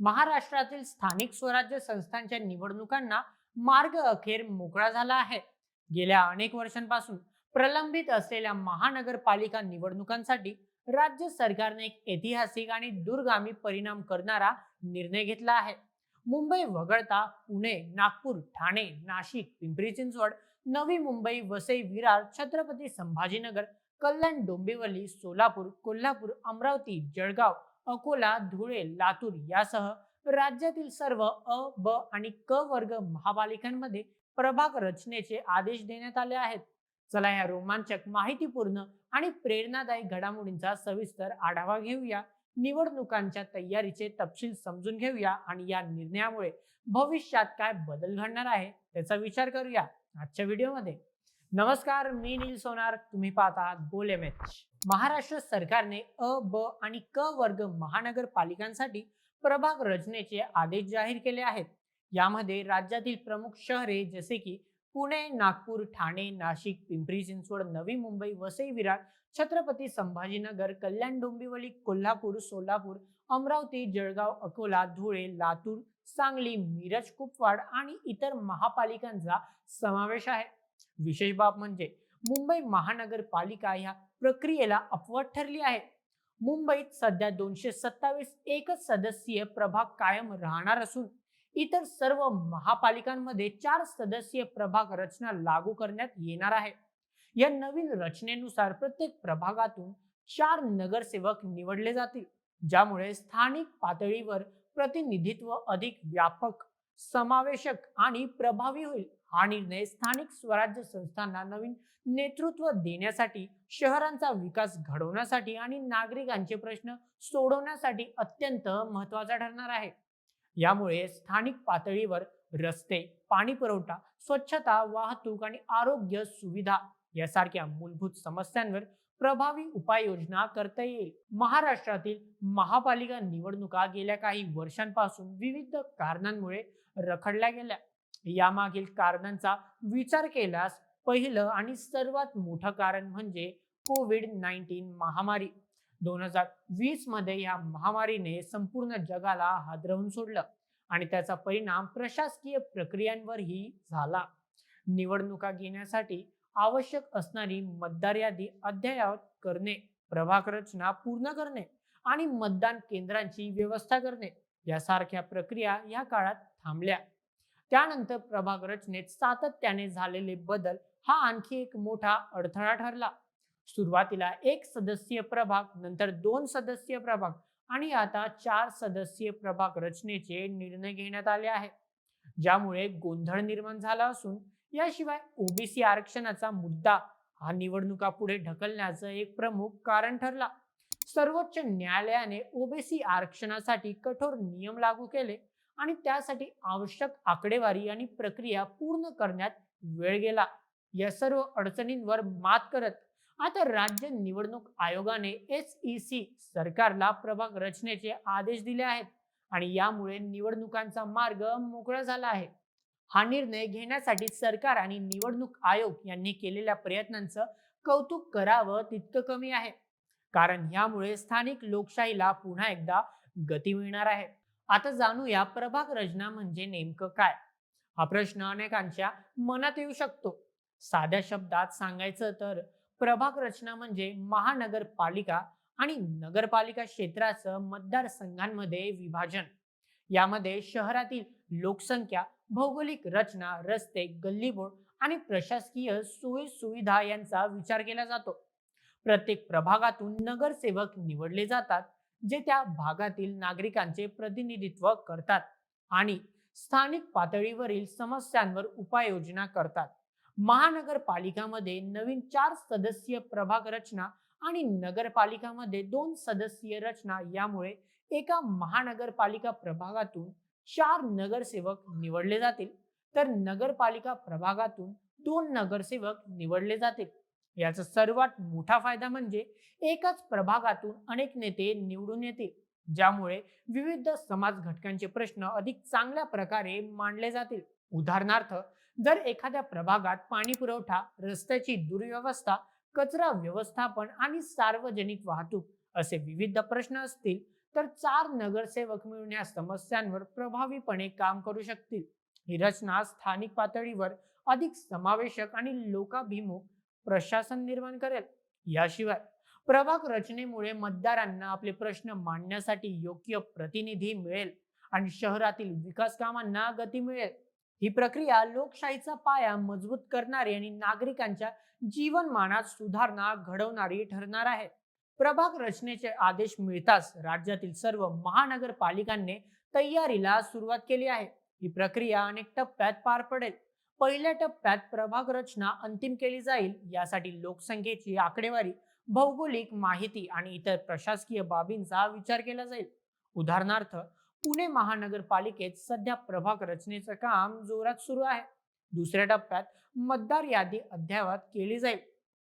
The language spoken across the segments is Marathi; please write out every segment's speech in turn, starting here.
महाराष्ट्रातील स्थानिक स्वराज्य संस्थांच्या निवडणुकांना मार्ग अखेर मोकळा झाला आहे. गेल्या अनेक वर्षांपासून प्रलंबित असलेल्या महानगरपालिका निवडणुकांसाठी राज्य सरकारने एक ऐतिहासिक आणि दूरगामी परिणाम करणारा निर्णय घेतला आहे. मुंबई वगळता पुणे नागपूर ठाणे नाशिक पिंपरी चिंचवड नवी मुंबई वसई विरार छत्रपती संभाजीनगर कल्याण डोंबिवली सोलापूर कोल्हापूर अमरावती जळगाव अकोला धुळे लातूर यासह राज्यातील सर्व अ ब आणि क वर्ग महापालिकांमध्ये प्रभाग रचनेचे आदेश देण्यात आले आहेत. चला या रोमांचक माहितीपूर्ण आणि प्रेरणादायी घडामोडींचा सविस्तर आढावा घेऊया. निवडणुकांच्या तयारीचे तपशील समजून घेऊया आणि या निर्णयामुळे भविष्यात काय बदल घडणार आहे त्याचा विचार करूया आजच्या व्हिडिओमध्ये. नमस्कार मी नील सोनार. तुम्ही पाहत आहात बोल एम एच महाराष्ट्र सरकारने अ ब आणि क वर्ग महानगरपालिकांसाठी प्रभाग रचनेचे आदेश जाहीर केले आहेत. यामध्ये राज्यातील प्रमुख शहरे जसे की पुणे नागपूर ठाणे नाशिक पिंपरी चिंचवड नवी मुंबई वसई विरार छत्रपती संभाजीनगर कल्याण डोंबिवली कोल्हापूर सोलापूर अमरावती जळगाव अकोला धुळे लातूर सांगली मिरज कुपवाड आणि इतर महापालिकांचा समावेश आहे. विशेष बाब म्हणजे मुंबई महानगरपालिका ह्या प्रक्रियेला अपवाद ठरली आहे. मुंबईत सध्या दोनशे सत्तावीस एकच सदस्यीय प्रभाग कायम राहणार असून इतर सर्व महापालिकांमध्ये चार सदस्यीय प्रभाग रचना लागू करण्यात येणार आहे. या नवीन रचनेनुसार प्रत्येक प्रभागातून चार नगरसेवक निवडले जातील ज्यामुळे स्थानिक पातळीवर प्रतिनिधित्व अधिक व्यापक समावेशक आणि प्रभावी होईल. हा निर्णय स्थानिक स्वराज्य संस्थांना नवीन नेतृत्व देण्यासाठी शहरांचा विकास घडवण्यासाठी आणि नागरिकांचे प्रश्न सोडवण्यासाठी अत्यंत महत्त्वाचा ठरणार आहे. यामुळे स्थानिक पातळीवर रस्ते पाणी पुरवठा स्वच्छता वाहतूक आणि आरोग्य सुविधा यासारख्या मूलभूत समस्यांवर प्रभावी उपाययोजना करता येईल. महाराष्ट्रातील महापालिका निवडणुका गेल्या काही वर्षांपासून विविध कारणांमुळे रखडल्या गेल्या. यामागील कारणांचा विचार केल्यास पहिलं आणि सर्वात मोठं कारण म्हणजे कोविड नाईन्टीन महामारी. दोन हजार वीसमध्ये या महामारीने संपूर्ण जगाला हादरवून सोडलं आणि त्याचा परिणाम प्रशासकीय प्रक्रियांवरही झाला. निवडणुका घेण्यासाठी आवश्यक असणारी मतदार यादी अद्ययावत करणे प्रभाग रचना पूर्ण करणे आणि मतदान केंद्रांची व्यवस्था करणे यासारख्या प्रक्रिया या काळात थांबल्या. त्यानंतर प्रभाग रचनेत सातत्याने झालेले बदल हा आणखी एक मोठा अडथळा ठरला. सुरुवातीला एक सदस्यीय प्रभाग नंतर दोन सदस्यीय प्रभाग आणि आता चार सदस्यीय प्रभाग रचनेचे निर्णय घेण्यात आले आहे ज्यामुळे गोंधळ निर्माण झाला असून याशिवाय ओबीसी आरक्षणाचा मुद्दा हा निवडणुका पुढे ढकलण्याचं एक प्रमुख कारण ठरला. सर्वोच्च न्यायालयाने ओबीसी आरक्षणासाठी कठोर नियम लागू केले आणि त्यासाठी आवश्यक आकडेवारी आणि प्रक्रिया पूर्ण करण्यात वेळ गेला. या सर्व अडचणींवर मात करत आता राज्य निवडणूक आयोगाने एस ई सी सरकारला प्रभाग रचनेचे आदेश दिले आहेत आणि यामुळे निवडणुकांचा मार्ग मोकळा झाला आहे. हा निर्णय घेण्यासाठी सरकार आणि निवडणूक आयोग यांनी केलेल्या प्रयत्नांचं कौतुक करावं तितकं कमी आहे. कारण यामुळे स्थानिक लोकशाहीला पुन्हा एकदा गती मिळणार आहे. आता जाणूया प्रभाग रचना म्हणजे नेमकं काय? हा प्रश्न अनेकांच्या मनात येऊ शकतो. साध्या शब्दात सांगायचं तर प्रभाग रचना म्हणजे महानगरपालिका आणि नगरपालिका क्षेत्राचं मतदारसंघांमध्ये विभाजन. यामध्ये शहरातील लोकसंख्या भौगोलिक रचना रस्ते गल्लीबोळ आणि प्रशासकीय सोयी सुविधा यांचा विचार केला जातो. प्रत्येक प्रभागातून नगरसेवक निवडले जातात. जे त्या भागातील नागरिकांचे प्रतिनिधित्व करतात आणि स्थानिक पातळीवरील समस्यांवर उपाययोजना करतात. महानगरपालिकामध्ये नवीन चार सदस्यीय प्रभाग रचना आणि नगरपालिकामध्ये दोन सदस्यीय रचना यामुळे एका महानगरपालिका प्रभागातून चार नगरसेवक निवडले जातील. तर नगरपालिका प्रभागातून दोन नगरसेवक निवडले जातील. याचा सर्वात मोठा फायदा म्हणजे एकाच प्रभागातून अनेक नेते निवडून येतील ज्यामुळे विविध समाज घटकांचे प्रश्न अधिक चांगल्या प्रकारे मांडले जातील. उदाहरणार्थ जर एखाद्या प्रभागात पाणी पुरवठा रस्त्याची दुर्व्यवस्था कचरा व्यवस्थापन आणि सार्वजनिक वाहतूक असे विविध प्रश्न असतील तर चार नगरसेवक मिळून या समस्यांवर प्रभावीपणे काम करू शकतील. ही रचना स्थानिक पातळीवर अधिक समावेशक आणि लोकाभिमुख प्रशासन निर्माण करेल? याशिवाय प्रभाग रचनेमुळे मतदारांना आपले प्रश्न मांडण्यासाठी योग्य प्रतिनिधी मिळेल आणि शहरातील विकास कामांना गती मिळेल. ही प्रक्रिया लोकशाहीचा पाया मजबूत करणारी आणि नागरिकांच्या जीवनमानात सुधारणा घडवणारी ठरणार आहे. प्रभाग रचनेचे आदेश मिळताच राज्यातील सर्व महानगरपालिकांनी तयारीला सुरुवात केली आहे. ही प्रक्रिया अनेक टप्प्यात पार पडेल. पहिल्या टप्प्यात प्रभाग रचना अंतिम केली जाईल यासाठी लोकसंख्येची आकडेवारी भौगोलिक माहिती आणि इतर प्रशासकीय बाबींचा विचार केला जाईल. उदाहरणार्थ पुणे महानगरपालिकेत सध्या प्रभाग रचनेचं काम जोरात सुरू आहे. दुसऱ्या टप्प्यात मतदार यादी अद्ययावत केली जाईल.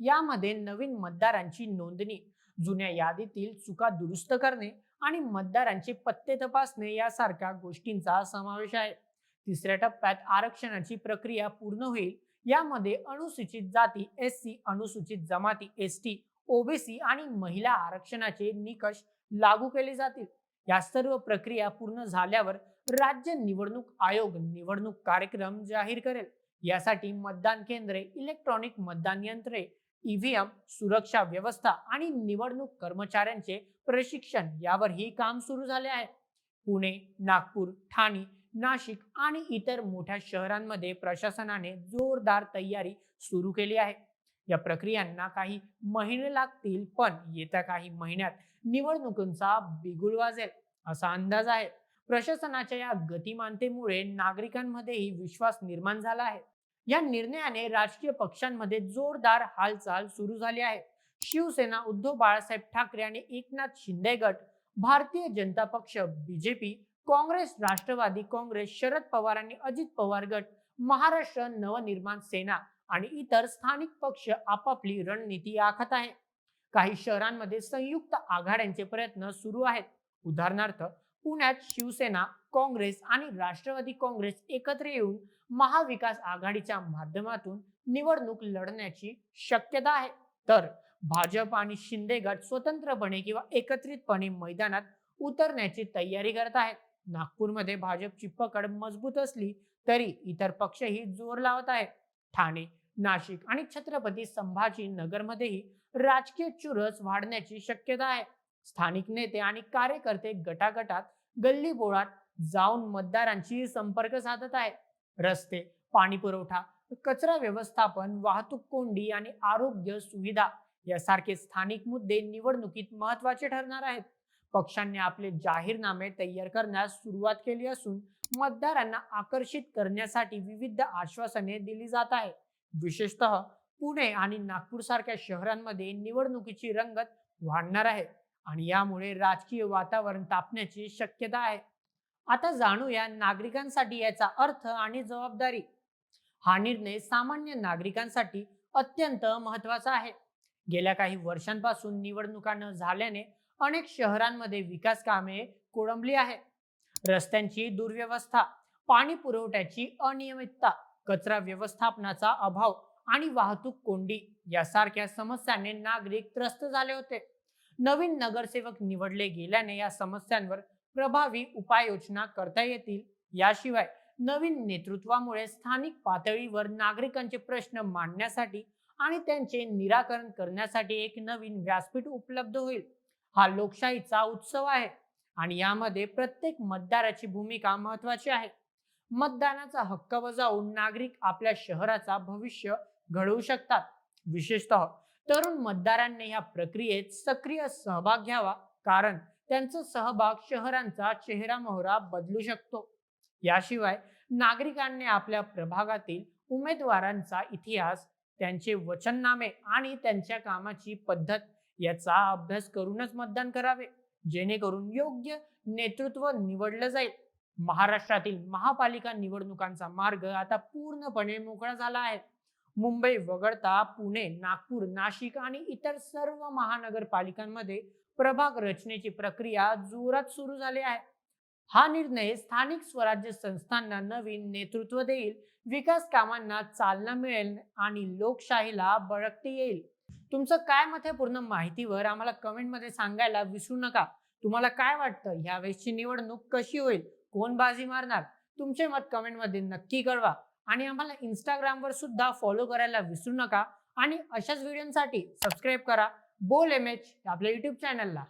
यामध्ये नवीन मतदारांची नोंदणी जुन्या यादीतील चुका दुरुस्त करणे आणि मतदारांचे पत्ते तपासणे यासारख्या गोष्टींचा समावेश आहे. तिसऱ्या टप्प्यात आरक्षणाची प्रक्रिया पूर्ण होईल. यामध्ये अनुसूचित जाती एस सी अनुसूचित जमाती एस टी ओबीसी आणि महिला आरक्षणाचे निकष लागू केले जातील. या सर्व प्रक्रिया पूर्ण झाल्यावर राज्य निवडणूक आयोग निवडणूक कार्यक्रम जाहीर करेल. यासाठी मतदान केंद्रे इलेक्ट्रॉनिक मतदान यंत्रे ईव्हीएम सुरक्षा व्यवस्था आणि निवडणूक कर्मचाऱ्यांचे प्रशिक्षण यावर ही काम सुरू झाले आहे. पुणे नागपूर ठाणे नाशिक आणि इतर मोठ्या शहरांमध्ये प्रशासनाने जोरदार तयारी सुरू केली आहे. या प्रक्रियांना काही महिने लागतील पण येत्या काही महिन्यात निवडणुकांचा बिगुल वाजेल असा अंदाज आहे. प्रशासनाच्या या गतिमानतेमुळे नागरिकांमध्येही विश्वास निर्माण झाला आहे. या निर्णयाने राजकीय पक्षांमध्ये जोरदार हालचाल सुरू झाली आहे. शिवसेना उद्धव बाळासाहेब ठाकरे आणि एकनाथ शिंदे गट Bharatiya Janata Paksha BJP Congress Rashtrawadi Congress Sharad Pawar आणि अजित पवार गट महाराष्ट्र नवनिर्माण सेना आणि इतर स्थानिक पक्ष आपापली रणनीती आखत आहे. काही शहरांमध्ये संयुक्त आघाड्यांचे प्रयत्न सुरू आहेत. उदाहरणार्थ पुण्यात शिवसेना काँग्रेस आणि राष्ट्रवादी काँग्रेस एकत्र येऊन महाविकास आघाडीच्या माध्यमातून निवडणूक लढण्याची शक्यता आहे. तर भाजप आणि शिंदे गट स्वतंत्रपणे किंवा एकत्रितपणे मैदानात उतरण्याची तयारी करत आहेत. नागपूरमध्ये भाजपची पकड मजबूत असली तरी इतर पक्षही जोर लावत आहेत. ठाणे नाशिक आणि छत्रपती संभाजी नगरमध्येही राजकीय चुरस वाढण्याची शक्यता आहे. स्थानिक नेते आणि कार्यकर्ते गटागटात गल्ली बोळात जाऊन मतदारांशी संपर्क साधत आहेत. रस्ते पाणी पुरवठा कचरा व्यवस्थापन वाहतूक कोंडी आणि आरोग्य सुविधा यासारखे स्थानिक मुद्दे निवडणुकीत महत्त्वाचे ठरणार आहेत. पक्षांनी आपले जाहीरनामे तयार करण्यास सुरुवात केली असून मतदारांना आकर्षित करण्यासाठी विविध आश्वासने दिली जात आहे विशेषतः पुणे आणि नागपूर सारख्या शहरांमध्ये निवडणुकीची रंगत वाढणार आहे आणि यामुळे राजकीय वातावरण तापण्याची शक्यता आहे. आता जाणूया नागरिकांसाठी याचा अर्थ आणि जबाबदारी. हा निर्णय सामान्य नागरिकांसाठी अत्यंत महत्त्वाचा आहे. गेल्या काही वर्षांपासून निवडणुका न झाल्याने अनेक शहरांमध्ये विकास कामे कोळंबली आहेत. रस्त्यांची दुर्व्यवस्था पाणी पुरवठ्याची अनियमितता कचरा व्यवस्थापनाचा अभाव आणि वाहतूक कोंडी यासारख्या समस्यांनी नागरिक त्रस्त झाले होते. नवीन नगरसेवक निवडले गेल्याने या समस्यांवर प्रभावी उपाययोजना करता येतील. याशिवाय नवीन नेतृत्वामुळे स्थानिक पातळीवर नागरिकांचे प्रश्न मांडण्यासाठी आणि त्यांचे निराकरण करण्यासाठी एक नवीन व्यासपीठ उपलब्ध होईल. हा लोकशाहीचा उत्सव आहे आणि यामध्ये प्रत्येक मतदाराची भूमिका महत्वाची आहे. मतदानाचा हक्क बजावून नागरिक आपल्या शहराचा भविष्य घडवू शकतात. विशेषतः तरुण मतदारांनी या प्रक्रियेत सक्रिय सहभाग घ्यावा कारण त्यांचा सहभाग शहरांचा चेहरा मोहरा बदलू शकतो. याशिवाय नागरिकांनी आपल्या प्रभागातील उमेदवारांचा इतिहास त्यांचे वचननामे आणि त्यांच्या कामाची पद्धत याचा अभ्यास करूनच मतदान करावे. जेणेकरून योग्य नेतृत्व निवडलं जाईल. महाराष्ट्रातील महापालिका निवडणुकांचा मार्ग आता पूर्णपणे मोकळा झाला आहे. मुंबई वगळता पुणे नागपूर नाशिक आणि इतर सर्व महानगरपालिकांमध्ये प्रभाग रचनेची प्रक्रिया जोरात सुरू झाली आहे. हा निर्णय स्थानिक स्वराज्य संस्थांना नवीन नेतृत्व देईल विकास कामांना चालना मिळेल आणि लोकशाहीला बळकटी येईल. तुमचं काय मत आहे पूर्ण माहितीवर? आम्हाला कमेंटमध्ये सांगायला विसरू नका. तुम्हाला काय वाटतं? ह्यावेळेसची निवडणूक कशी होईल? कोण बाजी मारणार? तुमचे मत कमेंटमध्ये नक्की कळवा. आणि आम्हाला इंस्टाग्रामवर सुद्धा फॉलो करायला विसरू नका. आणि अशाच व्हिडिओसाठी सबस्क्राईब करा. बोल एम एच आपल्या युट्यूब चॅनलला